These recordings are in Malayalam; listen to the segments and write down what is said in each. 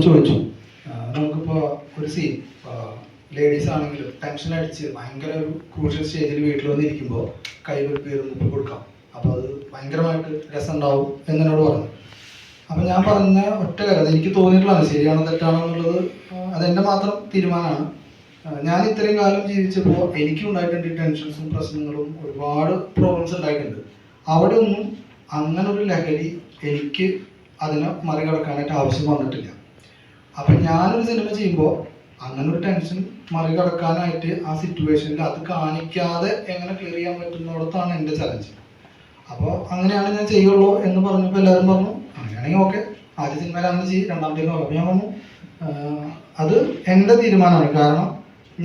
ചോദിച്ചു. ആ, നമുക്കിപ്പോ ഒരു സീൻ ലേഡീസ് ആണെങ്കിലും ടെൻഷൻ അടിച്ച് ഭയങ്കര ഒരു ക്രൂഷ്യൽ സ്റ്റേജിൽ വീട്ടിൽ വന്നിരിക്കുമ്പോൾ കൈ പേര് മുമ്പിൽ കൊടുക്കാം. അപ്പോൾ അത് ഭയങ്കരമായിട്ട് രസം ഉണ്ടാവും എന്നോട് പറഞ്ഞു. അപ്പം ഞാൻ പറഞ്ഞ ഒറ്റ കാര്യം എനിക്ക് തോന്നിയിട്ടുള്ളതാണ്. ശരിയാണോ തെറ്റാണോ എന്നുള്ളത് അതെന്റെ മാത്രം തീരുമാനമാണ്. ഞാൻ ഇത്രയും കാലം ജീവിച്ചപ്പോൾ എനിക്കും ഉണ്ടായിട്ടുണ്ട് ടെൻഷൻസും പ്രശ്നങ്ങളും ഒരുപാട് പ്രോബ്ലംസ് ഉണ്ടായിട്ടുണ്ട്. അവിടെ ഒന്നും അങ്ങനെ ഒരു ലഹരി എനിക്ക് അതിനെ മറികടക്കാനായിട്ട് ആവശ്യം വന്നിട്ടില്ല. അപ്പം ഞാനൊരു സിനിമ ചെയ്യുമ്പോൾ അങ്ങനെ ഒരു ടെൻഷൻ മറികടക്കാനായിട്ട് ആ സിറ്റുവേഷനിൽ അത് കാണിക്കാതെ എങ്ങനെ ക്ലിയർ ചെയ്യാൻ പറ്റുന്നിടത്താണ് എന്റെ ചലഞ്ച് അപ്പോൾ അങ്ങനെയാണ് ഞാൻ ചെയ്യുള്ളൂ എന്ന് പറഞ്ഞപ്പോൾ എല്ലാവരും പറഞ്ഞു അങ്ങനെയാണെങ്കിൽ ഓക്കെ ആദ്യ സിനിമയിൽ അങ്ങനെ ചെയ്യും രണ്ടാമത്തെ നോക്കാം ഞാൻ പറഞ്ഞു അത് എന്റെ തീരുമാനമാണ്. കാരണം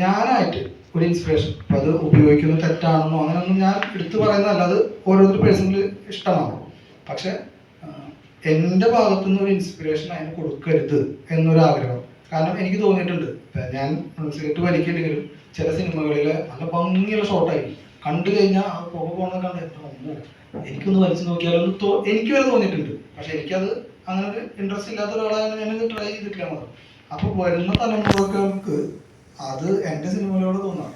ഞാനായിട്ട് ഒരു ഇൻസ്പിറേഷൻ അപ്പോൾ അത് ഉപയോഗിക്കുന്നത് തെറ്റാണെന്നോ അങ്ങനെയൊന്നും ഞാൻ എടുത്തു പറയുന്നതല്ല. അത് ഓരോരുത്തർ പേഴ്സണലി ഇഷ്ടമാണ്. പക്ഷെ ആഹ് ഭാഗത്തു ഭാഗത്തുനിന്ന് ഒരു ഇൻസ്പിറേഷൻ അതിന് കൊടുക്കരുത് എന്നൊരു ആഗ്രഹം. കാരണം എനിക്ക് തോന്നിയിട്ടുണ്ട്. ഞാൻ സിഗരറ്റ് വലിക്കില്ലെങ്കിലും ചില സിനിമകളിൽ നല്ല ഭംഗിയുള്ള ഷോട്ടായിരിക്കും കണ്ടു കഴിഞ്ഞാൽ ആ പുക പോകണത് കണ്ട് അമ്മോ, എനിക്കൊന്ന് വലിച്ചു നോക്കിയാലൊന്ന് എനിക്ക് വരെ തോന്നിയിട്ടുണ്ട്. പക്ഷെ എനിക്കത് അങ്ങനെ ഒരു ഇൻട്രസ്റ്റ് ഇല്ലാത്ത ഒരാളാണ് ഞാനത് ട്രൈ ചെയ്തിട്ടില്ല മാത്രം. അപ്പോൾ വരുന്ന തലമുറകൾക്ക് അത് എന്റെ സിനിമകളോട് തോന്നാം.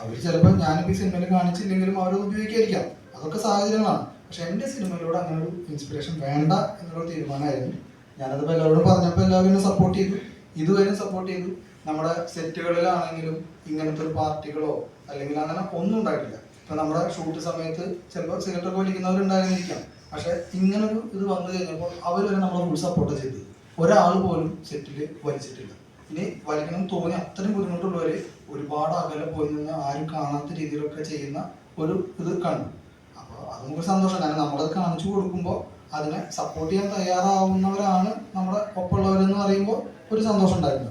അവർ ചിലപ്പോൾ ഞാനിപ്പോൾ ഈ സിനിമയിൽ കാണിച്ചില്ലെങ്കിലും അവരത് ഉപയോഗിക്കാതിരിക്കാം. അതൊക്കെ സാഹചര്യങ്ങളാണ്. പക്ഷെ എന്റെ സിനിമയിലൂടെ അങ്ങനെ ഒരു ഇൻസ്പിറേഷൻ വേണ്ട എന്നുള്ള തീരുമാനമായിരുന്നു. ഞാനത് എല്ലാവരോടും പറഞ്ഞപ്പോൾ എല്ലാവരും സപ്പോർട്ട് ചെയ്തു. ഇതുവരെയും സപ്പോർട്ട് ചെയ്തു. നമ്മുടെ സെറ്റുകളിലാണെങ്കിലും ഇങ്ങനത്തെ ഒരു പാർട്ടികളോ അല്ലെങ്കിൽ അങ്ങനെ ഒന്നും ഉണ്ടായിട്ടില്ല. ഇപ്പൊ നമ്മുടെ ഷൂട്ട് സമയത്ത് ചിലപ്പോൾ സിഗരറ്റ് ഒക്കെ വലിക്കുന്നവരുണ്ടായിരുന്നിരിക്കാം പക്ഷെ ഇങ്ങനൊരു ഇത് വന്നു കഴിഞ്ഞപ്പോൾ അവർ വരെ നമ്മളെ ഫുൾ സപ്പോർട്ട് ചെയ്തു. ഒരാൾ പോലും സെറ്റിൽ വലിച്ചിട്ടില്ല. ഇനി വലിക്കണം തോന്നി അത്രയും ബുദ്ധിമുട്ടുള്ളവര് ഒരുപാട് അകലെ പോയി നിന്ന് ആരും കാണാത്ത രീതിയിലൊക്കെ ചെയ്യുന്ന ഒരു ഇത് കണ്ടു. അപ്പോൾ അത് സന്തോഷം. കാരണം നമ്മളത് കാണിച്ചു കൊടുക്കുമ്പോൾ അതിനെ സപ്പോർട്ട് ചെയ്യാൻ തയ്യാറാവുന്നവരാണ് നമ്മുടെ ഒപ്പമുള്ളവരെന്ന് പറയുമ്പോൾ ഒരു സന്തോഷം ഉണ്ടായിരുന്നു.